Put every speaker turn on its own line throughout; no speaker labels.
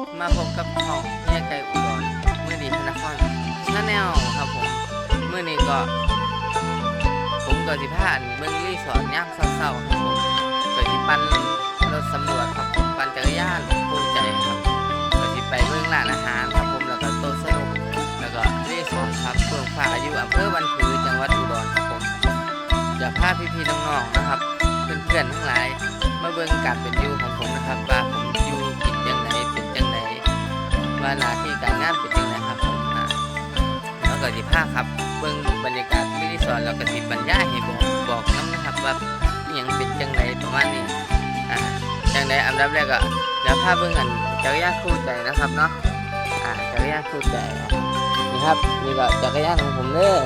ับมาพบกับช่องแยกไก่อุดรเมื่อดีพระนครชาแนลครับผมเมื่อนี้ก็ ผมก็สิพาอันเบิ่งรีสอร์ทย่ามเศร้าๆครับผมก็สิปั่นรถสำรวจครับผมปั่นจักรยานภูมิใจครับก็สิไปเบิ่งร้านอาหารครับผมแล้วก็โต๊ะสนุกแล้วก็รีสอร์ทครับเฟื่องฟ้าอยู่อำเภอบันผือจังหวัดอุดรครับผมอยากพาพี่ๆน้องๆนะครับ เพื่อนๆทั้งหลายมาเบิ่งการเป็นอยู่ของผมนะครับว่า ว่าหน้าที่การงานเป็นจังไหนครับผมอ่าแล้วก็สิพาครับเบิ่งบรรยากาศที่รีสอร์ทแล้วก็สิบรรยายให้บอกบอกน้ำนะครับว่าอหยังเป็นจังไหนประมาณนี้อ่าจังไหนอันดับแรกก็เดี๋ยวพาเบิ่งกันจักรยานคู่ใจนะครับเนาะอ่าจักรยานคู่ใจนี่ครับนี่ก็จักรยานของผมเด้อะ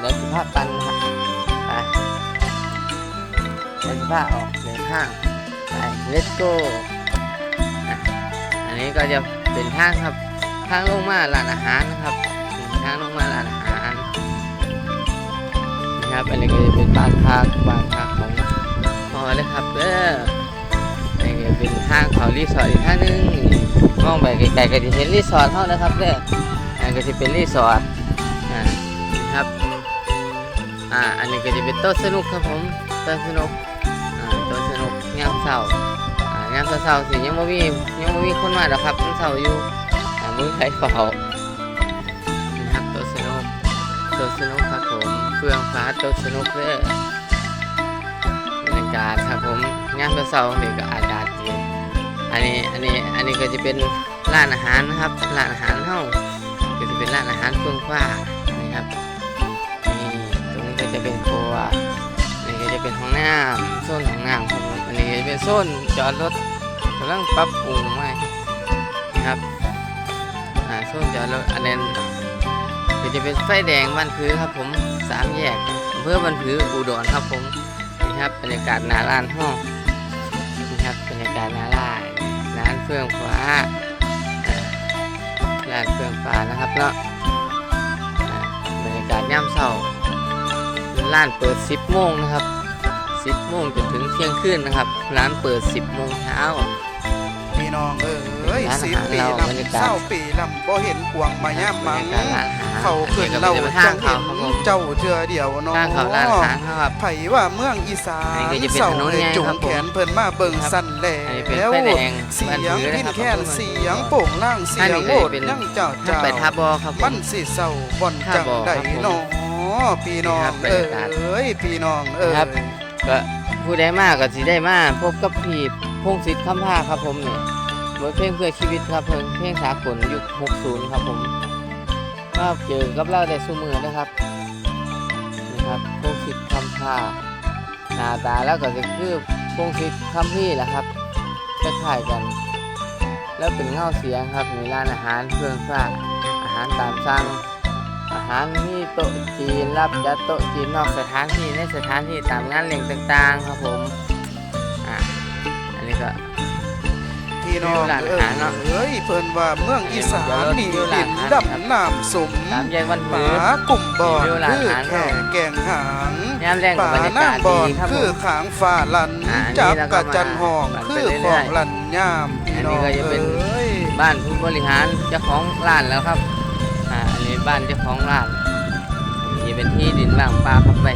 เดี๋ยวสิพาปันนะครับอ่าเดี๋ยวสิพาออกเดินทางไป let's go อันนี้ก็จะ เป็นทางครับ ทางลงมาร้านอาหารนะครับทางลงมาร้านอาหารนะครับอันนี้ก็จะเป็นบ้านพักบ้านพักของพอเลยครับเด้ออันนี้เป็นทางเขารีสอร์ทอีกทางนึงมองไปไกลๆก็จะเห็นรีสอร์ทเท่านะครับเด้ออันนก็จะเป็นรีสอร์ทนี่ครับอ่าอันนี้ก็จะเป็นโต๊ะสนุกครับผมโต๊ะสนุกอ่าตัวสนุกยามเช้าามเช้าๆสิยังบ่มียังบ่มีคนมาดอกครับยังเช้าอยู่อ่มือไผเฝ้านี่ครับตัวสนุกตัวสนุกครับผมเฟืองฟ้าตัวสนุกเด้อบรรยากาศครับผมยามเช้าๆนี่ก็อากาศดีอันนี้อันนี้อันนี้ก็จะเป็นร้านอาหารนะครับร้านอาหารเฮาก็จะเป็นร้านอาหารเฟืองฟ้านะครับนี่ตรงนี้ก็จะเป็นครัว นี้จะเป็นห้องน้ำโซนห้องน้ำครับผมอันนี้จะเป็นโซนจอดรถกำลังปรับปรุงใหม่นะครับอ่าโซนจอดรถอันนั้นก็จะเป็นไฟแดงบ้านผือครับผมสามแยกอำเภอบ้านผืออุดรครับผมนี่ครับบรรยากาศหนาร้านห้องนี่ครับบรรยากาศหนาร้านร้านเฟื่องฟ้าอ่าร้านเฟื่องฟ้านะครับเนาะบรรยากาศย่ำเช้าร้านเปิด 10โมงนะครับ 10โมงจนถึงเที่ยงคืนนะครับ ร้านเปิด 10โมงเช้า
พี่น้องเอ้ย
ร้านอา
สิบ
หาร
ปี
เราบรรยากาศ
ลำเศร้าปีลำบ่เห็นกวางมาย่ำมัง
บรรยากาศร้านอาหาร
เขาขึ้น
อั
เรา
ก็จะเป็นทา
จั
ง
ง
เขา
เห็น
ครับผม
เจ้าเจือเดียวเน้อง
ทางเขาร้านอาหารครับ
ไผว่าเมืองอีสา
อัน
น
นี้ก็จะเป็น
เศร้า
ถนน
เลย
ใหญ่
จุง
ครับผม
แขนเพิ่นมาเบิ่ง
ครับ
สั่นแหล
อันนี้เป็น
ว
ไฟแดง
เสี
บ้าน
ยง
ผือ
พิ
นะ
น
ครับ
แค้นเสียงโป่งล่างเสี
อัน
ย
นี้
ง
ก็
โอ
จะ
ด
เป็น
นั่งเจ้า
ถ้า
เจ้า
ไปท่าบอครับผม
มันสิเศร้าบ่อนจัง
ท่าบ่อ
ใด
ครับผม
เนาะพี่น้อ
ครั
ง
บบรร
เอ้
ยากาศ
ยพี่น้องเอ้
ครับ
ย
ก็ผู้ใดมากก็สิได้มาพบกับพี่พงศิษฐ์คำภาครับผมเนี่ยบทเพลงเพื่อชีวิตครับเพลงเพลงสากลยุค60 ครับผมก็เจอกับเราได้สู้มือนะครับนี่ครับพงศิษฐ์คำภาหน้าตาแล้วก็จะคือพงศิษฐ์คำพี่แหละครับคล้ายกัน แล้วเป็นเงาเสียงครับในร้านอาหารเครื่องฟ้าอาหารตามสั่ง อาหารนี่โต๊ะจีนรับจัดโต๊ะจีนนอกสถานที่ในสถานที่ตามงานเลี้ยงต่างๆ ครับผมอ่าอันนี้ก็
พี่น้อง
ร้านอา
เอ้
หารเนาะ
ยเพิ่นว่าเมืองอีสานนี่
อยู่ร้า
ดิ
น
น
อาหาร
ดำน้ำสม
ตามแยกวัน
ห
ผื
มา
อ
กลุ่มบอน
อยู่ร้าน
คือ
อาหาร
แค่แกงหาง
ยามแรงกั
ป่า
บบรรยา
นั่
กางศ
บอ
ดี
น
ครับผ
คือ
ม
ขางฟ้าลัน
อ่าอันนี้
จับ
แล้วก็
กะจันห้อง
มา
คือ
ไปเรื่
ข
อยๆ
องลันยามพี่น้อง
อันนี้ก็จะเป็น
เอ้ย
บ้านผู้บริหารเจ้าของร้านแล้วครับอ่าอันนี้ บ้านเจ้าของร้านนี่เป็นที่ดินว่างเปล่าครับไป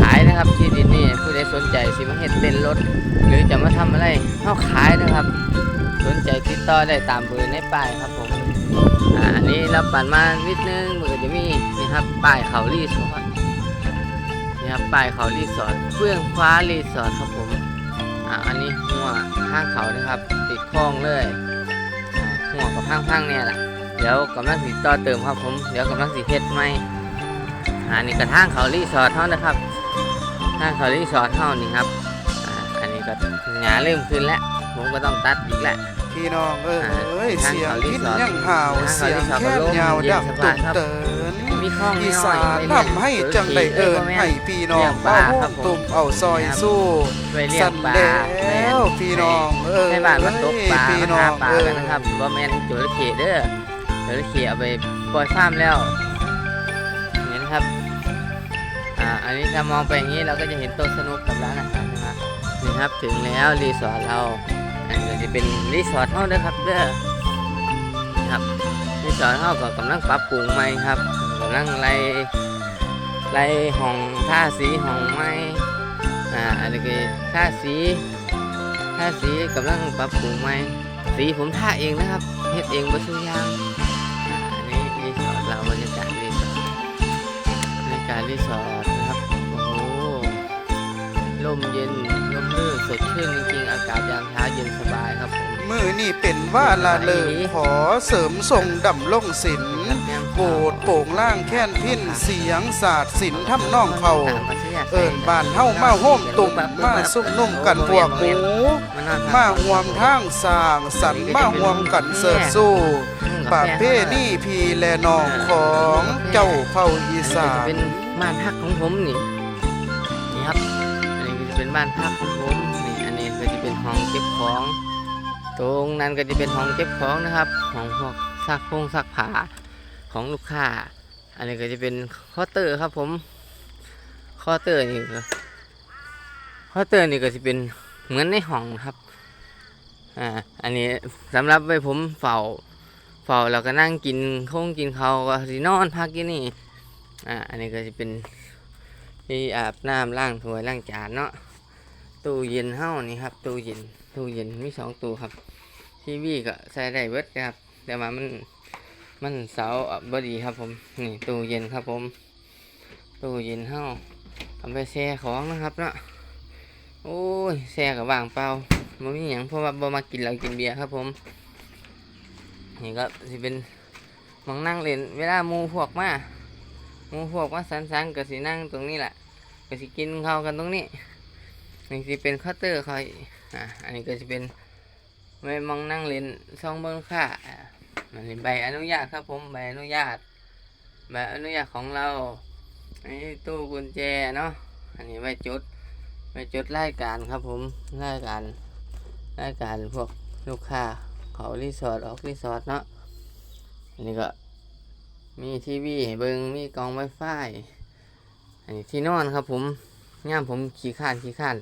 ขายนะครับที่ดินนี่ผู้ใดสนใจสิมาเฮ็ดเป็นรถ หรือจะมาทำอะไรเข้าขายนะครับ สนใจติดต่อได้ตามเบอร์ในป้ายครับผมอ่าอันนี้เราปั่นมานิดนึงมันก็จะมีนี่ครับป้ายเขารีสอร์ทนี่ครับป้ายเขารีสอร์ทเฟื่องฟ้ารีสอร์ทครับผมอ่าอันนี้หัวข้างเขานะครับ ติดคลองเลยหัวกับข้างพังๆเนี่ยแหละ เดี๋ยวกำลังสิต่อเติมครับผมเดี๋ยวกำลังสิเฮ็ดใหม่อ่านี่กระทางเขารีสอร์ทเท่านะครับทางเขารีสอร์ทเท่านี่ครับอ่าอันนี้ก็หงาเริ่มขึ้นแล้วผมก็ต้องตัดอีกแล้ว
พี่น้องเอ้
อ่า
ย
ทาง
เสียง
เขารี
พิน
สอร์ท
ยังห่าว
ทางเขา
เสียง
รีสอร์ท
แค่
ก็
ยาว
เย็น
ดัง
ส
ตุ
บาย
ก
ครับ
เติน
มีคลอง
อี
น้
สา
อย
น
ไว้เลี้ยง
ทำให้จังได้เอิญให้พี่น้องมาห่วงตุ่มเอาซอยสู้
ไว้เลี้ย
สั่
ง
น
ปลา
แล้วพี่น้องเอ้ย
ให้บ้านมาตกปลา
พี่
มา
น้อ
หางปลา
เอ้ย
กันนะครับบ่แม่นจระเข้เด้อ จระเข้เอาไปปล่อยฟาร์มแล้วเห็นครับ อ่า อันนี้ถ้ามองไปอย่างนี้เราก็จะเห็นโต๊ะสนุกกับร้านอาหารนะครับนี่ครับถึงแล้วรีสอร์ทเราอันนี้จะเป็นรีสอร์ทเท่าเด้อครับเด้อครับรีสอร์ทเฮาก็กำลังปรับปรุงใหม่ครับกำลังไล่ไล่ห้องท่าสีห้องใหม่อ่าอันนี้ก็ท่าสีท่าสีกำลังปรับปรุงใหม่สีผมท่าเองนะครับเฮ็ดเองบ่ทุกอยาง บรรยากาศรีสอร์ทบรรยากาศรีสอร์ทนะครับ โอ้โหลมเย็นลมลื่นสดชื่นจริงๆ อากาศยามเช้าเย็นสบายครับผม
มือนี่เป็นว่าละเลิงขอเสริมทรงดำลงศิลโบดโป่งล่างแค้นพินเสียงศาสตร์ศิลทำน้องเขา เอิญบ้านเฮามาโฮมตุ่มมาซุ่มนุ่มกันพวกหมูมาห่วมทางสร้างสรรค์มาห่วมกันเสิร์ชสู้ ป่าเป้นี่พี่และน้องของเจ้าเผ่าอีสา
นจะเป็นบ้านพักของผมนี่นี่ครับอันนี้ก็จะเป็นบ้านพักของผมนี่อันนี้ก็จะเป็นห้องเก็บของ ตรงนั้นก็จะเป็นห้องเก็บของนะครับห้องพวกซักพงซักผ้าของลูกค้า อันนี้ก็จะเป็นคาน์เตอร์ครับผมคาน์เตอร์นี่ก็คาน์เตอร์นี่ก็จะเป็นเหมือนในห้องครับอ่าอันนี้สำหรับไว้ผมเฝ้า เฝ้าแล้วก็นั่งกินคงกินเขาก็สินอนพักที่นี่อ่าอันนี้ก็จะเป็นที่อาบน้ำล้างถ้วยล้างจานเนาะตู้เย็นเฮ้านี่ครับตู้เย็นตู้เย็นมีสองตู้ครับทีวีก็ใส่ได้เบิดครับแต่ว่ามันมันเสาบดีครับผมนี่ตู้เย็นครับผมตู้เย็นเฮ้าเอาไปแช่ของนะครับเนาะโอ้ยแช่กับว่างเปล่าบ่มีหยังเพราะว่าบ่มากินเหล้ากินเบียร์ครับผม นี่ก็สิเป็นมองนั่งเล่นเวลามูพวกมามูพวกมาสันๆก็สินั่งตรงนี้แหละก็สิกินข้าวกันตรงนี้นี่สิเป็นคาน์เตอร์คอยอะอันนี้ก็สิเป็นไว้มองนั่งเล่นช่องเบิ้งค่าอะอันนี้ใบอนุญาตครับผมใบอนุญาตใบอนุญาตของเราอันนี้ตู้กุญแจเนาะอันนี้ไว้จดไว้จดรายการครับผมรายการรายการพวกลูกค้า เขารีสอร์ทออกรีสอร์ทเนาะอันนี้ก็มีทีวีเบิงมีกองไวไฟอันนี้ที่นอนครับ ผมย่ามผมขี้ข้านขี้ข้าน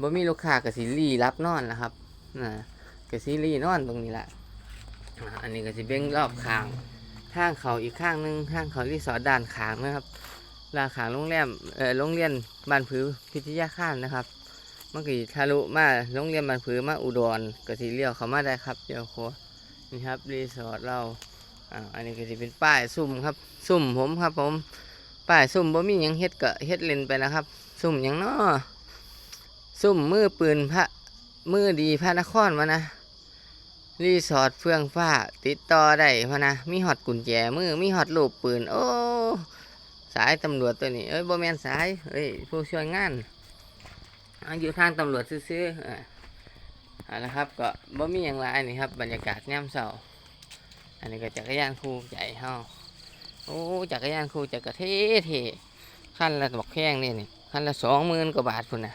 บ่มีลูกค้ากับสิรีรับนอนนะครับนะกับสิรีนอนตรงนี้แหละอันนี้ก็สิเบ้งรอบข้างทางเขาอีกข้างหนึงทางเขารีสอร์ทด้านขางนะครับลาขางโรงแรมเอ่อโรงเรียนบ้านผือพิทยาคารนะครับ มื่อกี้ทะลุมาโรงเรียนบ้านผือมาอุดรก็สิเลี้ยวเขามาได้ครับเดี๋ยวโคนี่ครับรีสอร์ทเราอ่าอันนี้ก็จะเป็นป้ายซุ่มครับ ซุ่มผมครับ ผมป้ายซุ่มบ่มียังเฮ็ดก็เฮ็ดเล่นไปนะครับ ซุ่มยังนาะซุ่มมือปืนพระมือดีพระนครมานะรีสอร์ทเฟื่องฟ้า ติดต่อได้พะนะมีฮอตกุญแจมือมีฮอตลูกปืน โอ้ สายตำรวจตัวนี้ เอ้ยบ่แมนสายเอ้ยผู้ช่วยงาน อาอยู่ทางตำรวจซื้อๆเอาละครับก็บ่มีอย่างไรนี่ครับ บรรยากาศย่ำเสาอันนี้ก็จักรยานคู่ใจเฮาโอ้จักรยานคู่จักรเท่เท่ขั้นละบอกแข้งนี่นี่ขั้นละสองหมื่นกว่าบาทพุ่นนะ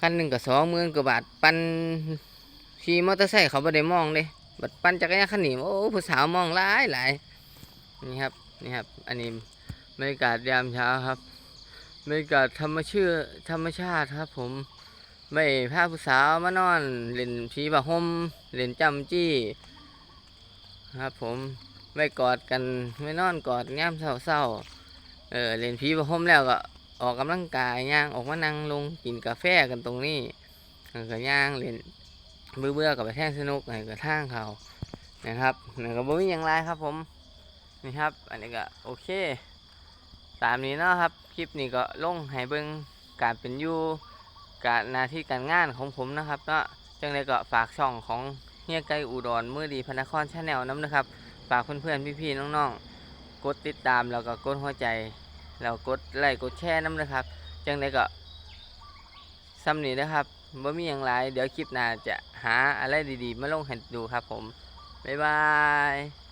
ขั้นหนึ่งก็สองหมื่นกว่าบาทปันขี่มอเตอร์ไซค์เขาไม่ได้มองเลยบัดปั่นจักรยานขันนี้โอ้ผู้สาวมองหลายหลายนี่ครับนี่ครับ อันนี้บรรยากาศยามเช้าครับ บรรยากาศธรรมชื่อธรรมชาติครับ ผมไม่พาผู้สาวมานอนเล่นผีบะหมเล่นจำจี้ ครับ ผมไม่กอดกันไม่นอนกอดย่มเศร้าๆเออเล่นผีบะหมแล้วก็ออกกำลังกายย่างออกมานั่งลงกินกาแฟกันตรงนี้ก็ย่างเล่นเบื่อเบื่อกับไปแท่งสนุกในกระทั่งเขานะครับนี่ก็บ่มีอย่างไรครับ ผมนี่ครับ อันนี้ก็โอเค ตามนี้เนาะครับ คลิปนี้ก็ลงให้เบิ่งการเป็นอยู่การหน้าที่การงานของผมนะครับเนาะจังเลยก็ฝากช่องของเฮียไก่อุดรมือดีพระนครชาแนลน้ำนะครับ ฝากเพื่อนๆพี่ๆน้องๆ กดติดตามแล้วก็กดหัวใจแล้วกดไลค์กดแชร์น้ำนะครับ จังเลยก็ซ้ำนี้นะครับบ่มีอย่างไรเดี๋ยวคลิปหน้าจะหาอะไรดีๆ มาลงให้ดูครับผม บ๊ายบาย